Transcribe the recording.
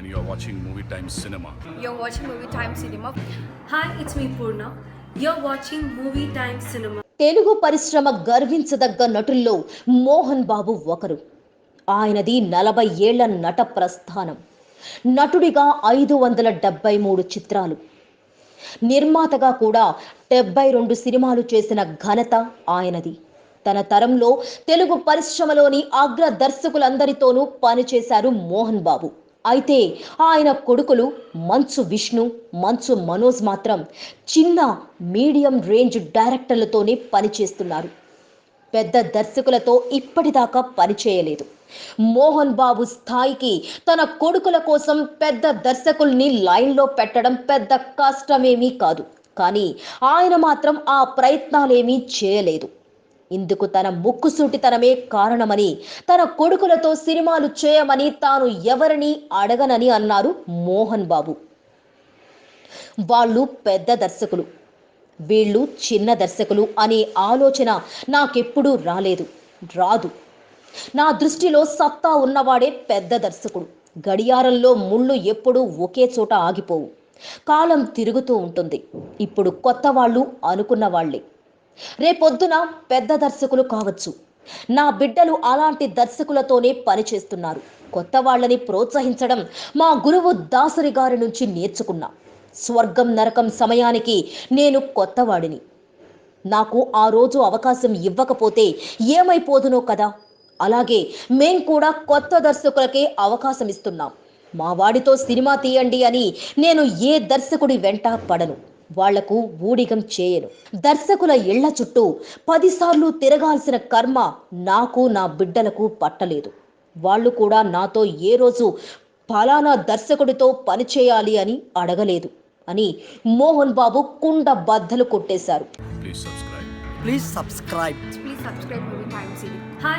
and you're watching Movie Time Cinema. You're watching Movie Time Cinema. Hi, it's me Purna. You're watching Movie Time Cinema. Telugu పరిశ్రమ గర్వించదగ్గ నటుల్లో మోహన్ బాబు ఒకరు ఆయనది నలభై ఏళ్ళ నట ప్రస్థానం నటుడిగా ఐదు వందల డెబ్బై మూడు చిత్రాలు నిర్మాతగా కూడా డెబ్బై రెండు సినిమాలు చేసిన ఘనత ఆయనది తన తరంలో తెలుగు పరిశ్రమలోని అగ్ర దర్శకులందరితోనూ పనిచేశారు మోహన్ బాబు అయితే ఆయన కొడుకులు మంచు విష్ణు మంచు మనోజ్ మాత్రం చిన్న మీడియం రేంజ్ డైరెక్టర్లతోనే పనిచేస్తున్నారు. పెద్ద దర్శకులతో ఇప్పటిదాకా పనిచేయలేదు. మోహన్ బాబు స్థాయికి తన కొడుకుల కోసం పెద్ద దర్శకుల్ని లైన్లో పెట్టడం పెద్ద కష్టమేమీ కాదు. కానీ ఆయన మాత్రం ఆ ప్రయత్నాలేమీ చేయలేదు. ఇందుకు తన ముక్కుసూటితనమే కారణమని తన కొడుకులతో సినిమాలు చేయమని తాను ఎవరిని అడగనని అన్నారు మోహన్ బాబు. వాళ్ళు పెద్ద దర్శకులు. వీళ్ళు చిన్న దర్శకులు అనే ఆలోచన నాకెప్పుడూ రాలేదు రాదు. నా దృష్టిలో సత్తా ఉన్నవాడే పెద్ద దర్శకుడు. గడియారంలో ముళ్ళు ఎప్పుడూ ఒకే చోట ఆగిపోవు. కాలం తిరుగుతూ ఉంటుంది. ఇప్పుడు కొత్త వాళ్ళు అనుకున్న వాళ్ళే రేపొద్దున పెద్ద దర్శకులు కావచ్చు. నా బిడ్డలు అలాంటి దర్శకులతోనే పనిచేస్తున్నారు. కొత్త వాళ్ళని ప్రోత్సహించడం మా గురువు దాసరి గారి నుంచి నేర్చుకున్నా. స్వర్గం నరకం సమయానికి నేను కొత్తవాడిని. నాకు ఆ రోజు అవకాశం ఇవ్వకపోతే ఏమైపోదునో కదా. అలాగే మేం కూడా కొత్త దర్శకులకే అవకాశం ఇస్తున్నాం. మా వాడితో సినిమా తీయండి అని నేను ఏ దర్శకుడి వెంట పడను. వాళ్ళకు ఊడిగం చేయను దర్శకుల ఇళ్ళ చుట్టూ పదిసార్లు తిరగాల్సిన కర్మ నాకు నా బిడ్డలకు పట్టలేదు వాళ్ళు కూడా నాతో ఏ రోజు ఫలానా దర్శకుడితో పనిచేయాలి అని అడగలేదు అని మోహన్ బాబు కుండ బద్దలు కొట్టేశారు Please subscribe. Please subscribe. Please subscribe Movie Time Cinema. Hi,